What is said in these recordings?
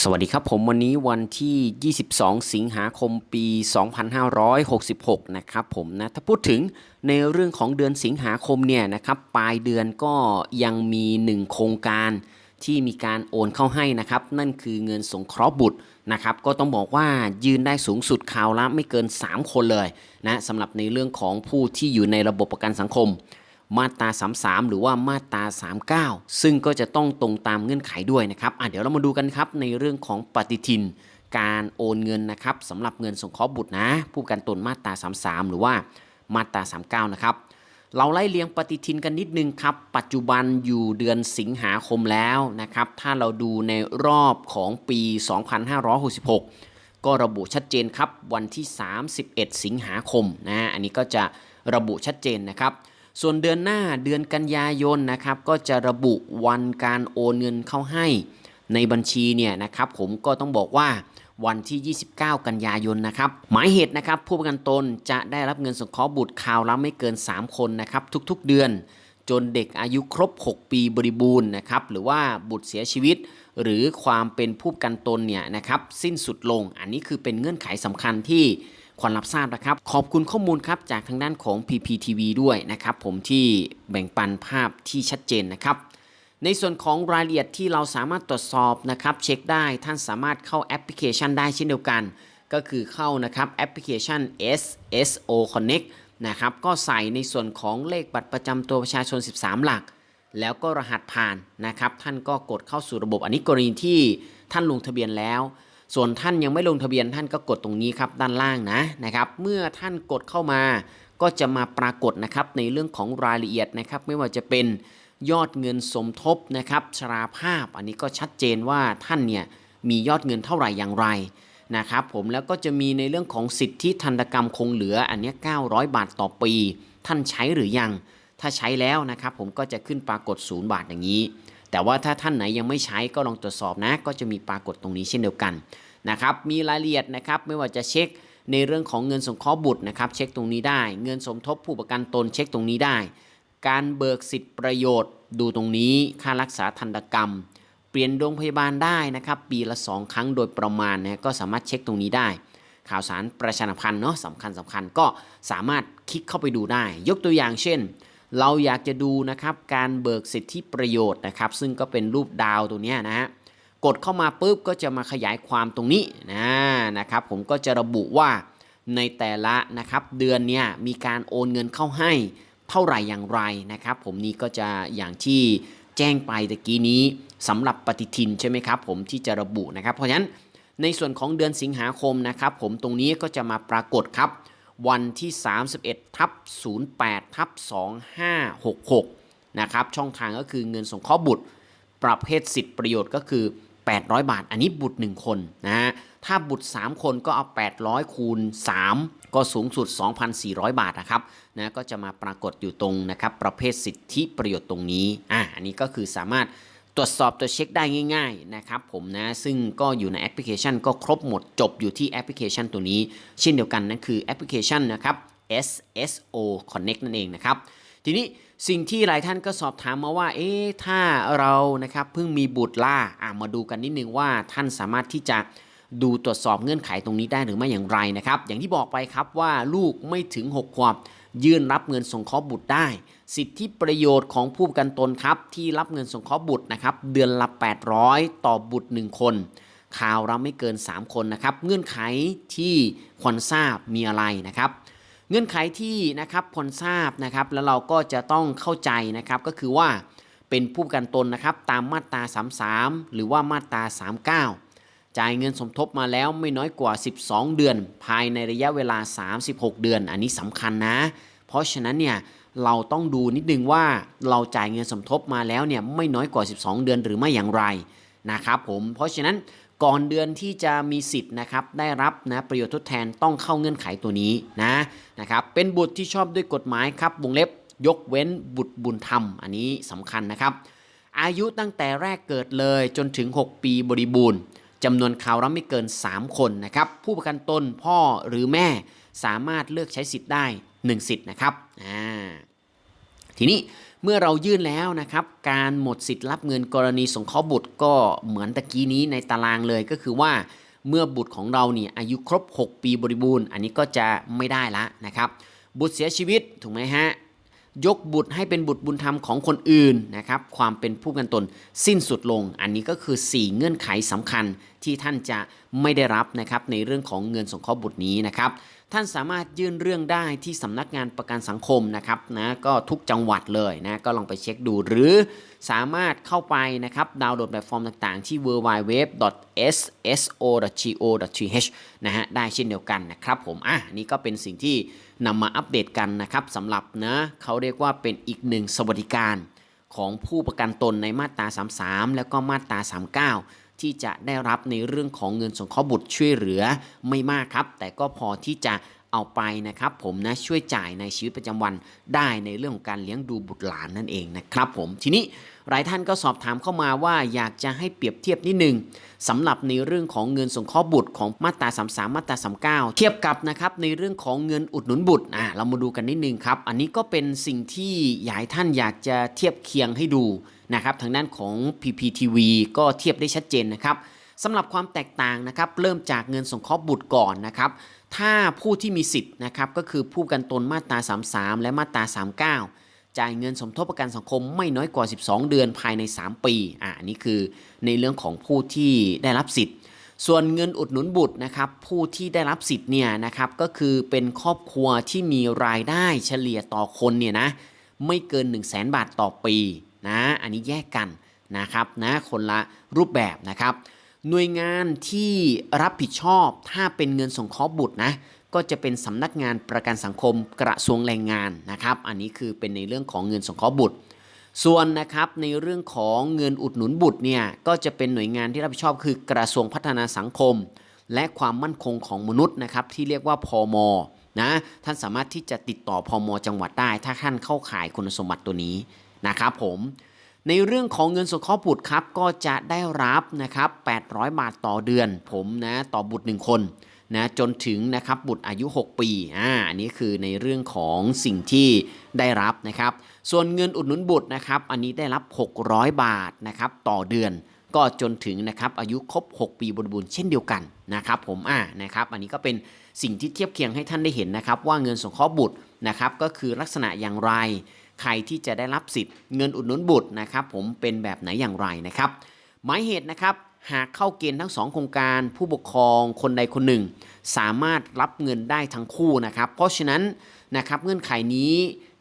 สวัสดีครับผมวันนี้วันที่ 22 สิงหาคมปี 2566 นะครับผมนะถ้าพูดถึงในเรื่องของเดือนสิงหาคมเนี่ยนะครับปลายเดือนก็ยังมีหนึ่งโครงการที่มีการโอนเข้าให้นะครับ นั่นคือเงินสงเคราะห์บุตรนะครับ ก็ต้องบอกว่ายืนได้สูงสุดคราวละไม่เกิน 3 คนเลยนะสำหรับในเรื่องของผู้ที่อยู่ในระบบประกันสังคม มาตรา 33 หรือว่ามาตรา 39 ซึ่งก็จะต้องตรงตามเงื่อนไขด้วยนะครับอะเดี๋ยวเรามาดูกันครับในเรื่องของปฏิทิน การโอนเงินนะครับสำหรับเงินสงเคราะห์บุตรนะ ผู้กันตนมาตรา 33 หรือว่ามาตรา 39 นะครับเราไล่เลียงปฏิทินกันนิดนึงครับ ปัจจุบันอยู่เดือนสิงหาคมแล้วนะครับ ถ้าเราดูในรอบของปี 2566 ก็ระบุชัดเจนครับ วันที่ 31 สิงหาคมนะ อันนี้ก็จะระบุชัดเจนนะครับ ส่วนเดือนหน้าเดือนกันยายนนะครับก็จะระบุวันการโอนเงินเข้าให้ ในบัญชีเนี่ยนะครับผมก็ต้องบอกว่าวันที่ 29 กันยายนนะครับ หมายเหตุนะครับผู้ประกันตนจะได้รับเงินสงเคราะห์บุตรคราวละไม่เกิน 3 คนนะครับทุกๆเดือน จนเด็กอายุครบ 6 ปีบริบูรณ์นะครับหรือว่าบุตรเสียชีวิต หรือความเป็นผู้ประกันตนเนี่ยนะครับสิ้นสุดลง อันนี้คือเป็นเงื่อนไขสำคัญที่ ควรรับทราบนะครับ ขอบคุณข้อมูลครับจากทางด้านของ PPTV ด้วยนะครับ ผมที่แบ่งปันภาพที่ชัดเจนนะครับ ในส่วนของรายละเอียดที่เราสามารถตรวจสอบนะครับ เช็คได้ท่านสามารถเข้าแอปพลิเคชันได้เช่นเดียวกัน ก็คือเข้านะครับแอปพลิเคชัน SSO Connect นะครับก็ใส่ในส่วนของเลขบัตรประจำตัวประชาชน 13 หลัก แล้วก็รหัสผ่านนะครับ ท่านก็กดเข้าสู่ระบบอันนี้กรณีที่ท่านลงทะเบียนแล้ว ส่วนท่านยังไม่ลงทะเบียนท่านก็กดตรงนี้ครับด้านล่างนะนะครับเมื่อท่านกดเข้ามาก็จะมาปรากฏนะครับในเรื่องของรายละเอียดนะครับไม่ว่าจะเป็นยอดเงินสมทบนะครับชราภาพ อันนี้ก็ชัดเจนว่าท่านเนี่ยมียอดเงินเท่าไหร่อย่างไรนะครับผมแล้วก็จะมีในเรื่องของสิทธิทันตกรรมคงเหลืออันนี้ 900 บาทต่อปี ท่านใช้หรือยัง ถ้าใช้แล้วนะครับผมก็จะขึ้นปรากฏ 0 บาทอย่างนี้ แต่ว่าถ้าท่านไหนยังไม่ใช้ก็ลองตรวจสอบนะ ก็จะมีปรากฏตรงนี้เช่นเดียวกันนะครับ มีรายละเอียดนะครับไม่ว่าจะเช็คในเรื่องของเงินสงเคราะห์บุตรนะครับ เช็คตรงนี้ได้ เงินสมทบผู้ประกันตนเช็คตรงนี้ได้ การเบิกสิทธิประโยชน์ ดูตรงนี้ค่ารักษาทันตกรรม เปลี่ยนโรงพยาบาลได้นะครับ ปีละ 2 ครั้งโดยประมาณนะก็สามารถเช็คตรงนี้ได้ ข่าวสารประชาพันธ์เนาะสำคัญสำคัญก็สามารถคลิกเข้าไปดูได้ ยกตัวอย่างเช่น เราอยากจะดูนะครับการเบิกสิทธิประโยชน์นะครับ ซึ่งก็เป็นรูปดาวตัวนี้นะฮะกดเข้ามาปุ๊บก็จะมาขยายความตรงนี้นะนะครับ ผมก็จะระบุว่าในแต่ละนะครับเดือนเนี้ยมีการโอนเงินเข้าให้เท่าไหร่อย่างไรนะครับ ผมนี่ก็จะอย่างที่แจ้งไปตะกี้นี้สำหรับปฏิทินใช่ไหมครับผมที่จะระบุนะครับ เพราะฉะนั้นในส่วนของเดือนสิงหาคมนะครับ ผมตรงนี้ก็จะมาปรากฏครับ วันที่ 31ทับ08ทับ2566 นะครับ ช่องทางก็คือเงินสงเคราะห์บุตร ประเภทสิทธิประโยชน์ก็คือ 800 บาท อันนี้บุตร 1 คนนะฮะ ถ้าบุตร 3 คนก็เอา 800 คูณ 3 ก็สูงสุด 2,400 บาทนะครับ นะ ก็จะมาปรากฏอยู่ตรงนะครับ ประเภทสิทธิประโยชน์ตรงนี้ อะอันนี้ก็คือสามารถ ตรวจสอบตัวเช็คได้ง่าย ๆนะครับผมนะซึ่งก็อยู่ในแอปพลิเคชันก็ครบหมดจบอยู่ที่แอปพลิเคชันตัวนี้ เช่นเดียวกันนั่นคือแอปพลิเคชันนะครับ SSO Connect นั่นเองนะครับทีนี้สิ่งที่หลายท่านก็สอบถามมาว่า เอ๊ะถ้าเรานะครับเพิ่งมีบุตรล่าอะมาดูกันนิดนึงว่าท่านสามารถที่จะดูตรวจสอบเงื่อนไขตรงนี้ได้หรือไม่อย่างไรนะครับ อย่างที่บอกไปครับว่าลูกไม่ถึง 6 ขวบ ยื่นรับเงินสงเคราะห์บุตรได้ สิทธิประโยชน์ของผู้ประกันตนครับ ที่รับเงินสงเคราะห์บุตรนะครับ เดือนละ 800 ต่อบุตร 1 คนข่าวรับไม่เกิน 3 คนนะครับ เงื่อนไขที่ควรทราบมีอะไรนะครับ เงื่อนไขที่นะครับพลทราบนะครับ แล้วเราก็จะต้องเข้าใจนะครับก็คือว่าเป็นผู้ประกันตนนะครับ ตามมาตรา 33 หรือว่ามาตรา 39 จ่ายเงินสมทบมาแล้วไม่น้อยกว่า 12 เดือน ภายในระยะเวลา 36 เดือน อันนี้สำคัญนะ เพราะฉะนั้นเนี่ยเราต้องดูนิดนึงว่าเราจ่ายเงินสมทบมาแล้วเนี่ยไม่น้อยกว่า 12 เดือนหรือไม่อย่างไรนะครับผม เพราะฉะนั้นก่อนเดือนที่จะมีสิทธิ์นะครับได้รับนะประโยชน์ทดแทนต้องเข้าเงื่อนไขตัวนี้นะนะครับเป็นบุตรที่ชอบด้วยกฎหมายครับวงเล็บยกเว้นบุตรบุญธรรม อันนี้สำคัญนะครับ อายุตั้งแต่แรกเกิดเลยจนถึง 6 ปีบริบูรณ์ จำนวนข่าวรับไม่เกิน 3 คนนะครับผู้ประกันตนพ่อหรือแม่สามารถเลือกใช้สิทธิ์ได้ 1 สิทธิ์นะครับทีนี้เมื่อเรายื่นแล้วนะครับ การหมดสิทธิ์รับเงินกรณีสงเคราะห์บุตรก็เหมือนตะกี้นี้ในตารางเลยก็คือว่าเมื่อบุตรของเราเนี่ยอายุครบ 6 ปีบริบูรณ์ อันนี้ก็จะไม่ได้ละนะครับ บุตรเสียชีวิตถูกไหมฮะ ยกบุตรให้เป็นบุตรบุญธรรมของคนอื่นนะครับความเป็นผู้กันตนสิ้นสุดลง อันนี้ก็คือ 4 เงื่อนไขสำคัญที่ท่านจะไม่ได้รับนะครับในเรื่องของเงินสงเคราะห์บุตรนี้นะครับ ท่านสามารถยื่นเรื่องได้ที่สำนักงานประกันสังคมนะครับนะก็ทุกจังหวัดเลยนะก็ลองไปเช็คดูหรือสามารถเข้าไปนะครับดาวน์โหลดแบบฟอร์มต่างๆ ที่ www.sso.go.th นะฮะได้เช่นเดียวกันนะครับผมอะนี่ก็เป็นสิ่งที่นำมาอัปเดตกันนะครับสำหรับนะเขาเรียกว่าเป็นอีกหนึ่งสวัสดิการของผู้ประกันตนในมาตรา 33 แล้วก็มาตรา 39 ที่จะได้รับในเรื่องของเงินสงเคราะห์บุตรช่วยเหลือไม่มากครับ แต่ก็พอที่จะเอาไปนะครับ ผมนะช่วยจ่ายในชีวิตประจำวันได้ในเรื่องของการเลี้ยงดูบุตรหลานนั่นเองนะครับผมทีนี้หลายท่านก็สอบถามเข้ามาว่าอยากจะให้เปรียบเทียบนิดนึงสำหรับในเรื่องของเงินสงเคราะห์บุตรของมาตรา 33 มาตรา 39 เทียบกับนะครับในเรื่องของเงินอุดหนุนบุตรอ่าเรามาดูกันนิดนึงครับ อันนี้ก็เป็นสิ่งที่อยากให้ท่านอยากจะเทียบเคียงให้ดู นะครับทางด้านของ PPTV ก็เทียบได้ชัดเจนนะครับสำหรับความแตกต่างนะครับเริ่มจากเงินสงเคราะห์บุตรก่อนนะครับถ้าผู้ที่มีสิทธิ์นะครับก็คือผู้กันตนมาตรา 33 และมาตรา 39 จ่ายเงินสมทบประกันสังคมไม่น้อยกว่า 12 เดือนภายใน 3 ปีอ่านนี้คือในเรื่องของผู้ที่ได้รับสิทธิ์ ส่วนเงินอุดหนุนบุตรนะครับผู้ที่ได้รับสิทธิ์เนี่ยนะครับก็คือเป็นครอบครัวที่มีรายได้เฉลี่ยต่อคนเนี่ยนะไม่เกิน 1 0 0 0 0แบาทต่อปี นะ อันนี้แยกกันนะครับนะคนละรูปแบบนะครับ หน่วยงานที่รับผิดชอบถ้าเป็นเงินสงเคราะห์บุตรนะก็จะเป็นสำนักงานประกันสังคมกระทรวงแรงงานนะครับ อันนี้คือเป็นในเรื่องของเงินสงเคราะห์บุตร ส่วนนะครับในเรื่องของเงินอุดหนุนบุตรเนี่ยก็จะเป็นหน่วยงานที่รับผิดชอบคือกระทรวงพัฒนาสังคม และความมั่นคงของมนุษย์นะครับที่เรียกว่าพอมนะท่านสามารถที่จะติดต่อพอมจังหวัดได้ ถ้าท่านเข้าข่ายคุณสมบัติตัวนี้ นะครับผมในเรื่องของเงินสงเคราะห์บุตรครับก็จะได้รับนะครับ800 บาทต่อเดือน ผมนะต่อบุตร 1 คนนะจนถึงนะครับบุตรอายุ 6 ปีอ่าอันนี้คือในเรื่องของสิ่งที่ได้รับนะครับ ส่วนเงินอุดหนุนบุตรนะครับ อันนี้ได้รับ 600 บาทนะครับต่อเดือน ก็จนถึงนะครับอายุครบ 6 ปีบริบูรณ์เช่นเดียวกันนะครับผมอ่านะครับอันนี้ก็เป็นสิ่งที่เทียบเคียงให้ท่านได้เห็นนะครับ ว่าเงินสงเคราะห์บุตรนะครับก็คือลักษณะอย่างไร ใครที่จะได้รับสิทธิ์เงินอุดหนุนบุตรนะครับผมเป็นแบบไหนอย่างไรนะครับหมายเหตุนะครับ หากเข้าเกณฑ์ทั้งสองโครงการผู้ปกครองคนใดคนหนึ่ง สามารถรับเงินได้ทั้งคู่นะครับ เพราะฉะนั้นนะครับเงื่อนไขนี้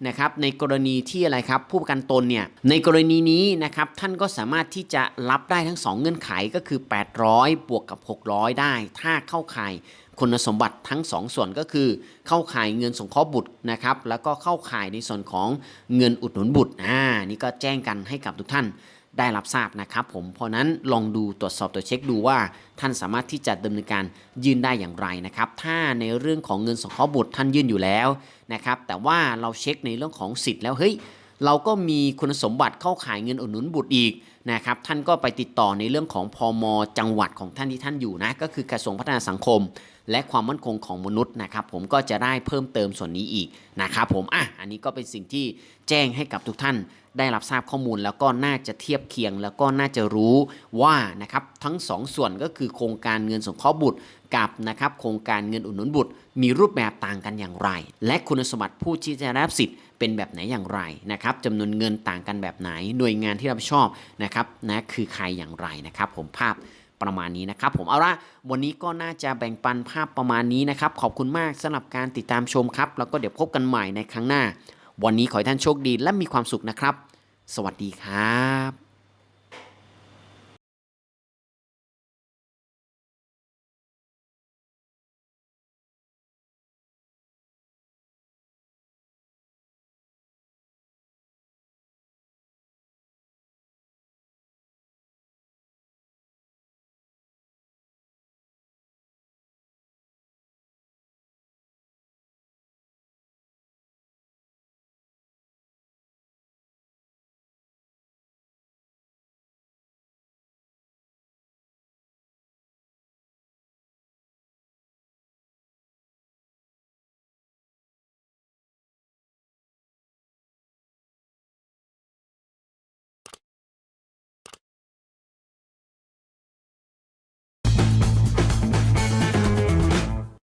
นะครับในกรณีที่อะไรครับผู้ประกันตนเนี่ยในกรณีนี้นะครับท่านก็สามารถที่จะรับได้ทั้ง 2 เงื่อนไขก็คือ 800 บวกกับ 600 ได้ ถ้าเข้าข่ายคุณสมบัติทั้ง 2ส่วนก็คือ เข้าข่ายเงินสงเคราะห์บุตรนะครับแล้วก็เข้าข่ายในส่วนของเงินอุดหนุนบุตรอ่านี่ก็แจ้งกันให้กับทุกท่าน ได้รับทราบนะครับผมเพราะนั้นลองดูตรวจสอบตรวจเช็คดูว่า ท่านสามารถที่จะดำเนินการยื่นได้อย่างไรนะครับ ถ้าในเรื่องของเงินสงเคราะห์บุตรท่านยื่นอยู่แล้วนะครับแต่ว่าเราเช็คในเรื่องของสิทธิ์แล้วเฮ้ยเราก็มีคุณสมบัติเข้าขายเงินอุดหนุนบุตรอีกนะครับท่านก็ไปติดต่อในเรื่องของพอมจังหวัดของท่านที่ท่านอยู่นะก็คือกระทรวงพัฒนาสังคม และความมั่นคงของมนุษย์นะครับผมก็จะได้เพิ่มเติมส่วนนี้อีกนะครับผมอะอันนี้ก็เป็นสิ่งที่แจ้งให้กับทุกท่านได้รับทราบข้อมูลแล้วก็น่าจะเทียบเคียง แล้วก็น่าจะรู้ว่านะครับทั้งสองส่วนก็คือโครงการเงินสงเคราะห์บุตรกับนะครับโครงการเงินอุดหนุนบุตร มีรูปแบบต่างกันอย่างไร และคุณสมบัติผู้ที่จะรับสิทธิ์เป็นแบบไหนอย่างไรนะครับจำนวนเงินต่างกันแบบไหน หน่วยงานที่รับผิดชอบนะครับนะคือใครอย่างไรนะครับผมภาพ ประมาณนี้นะครับ ผมเอาละวันนี้ก็น่าจะแบ่งปันภาพประมาณนี้นะครับ ขอบคุณมากสำหรับการติดตามชมครับ แล้วก็เดี๋ยวพบกันใหม่ในครั้งหน้า วันนี้ขอให้ท่านโชคดีและมีความสุขนะครับ สวัสดีครับ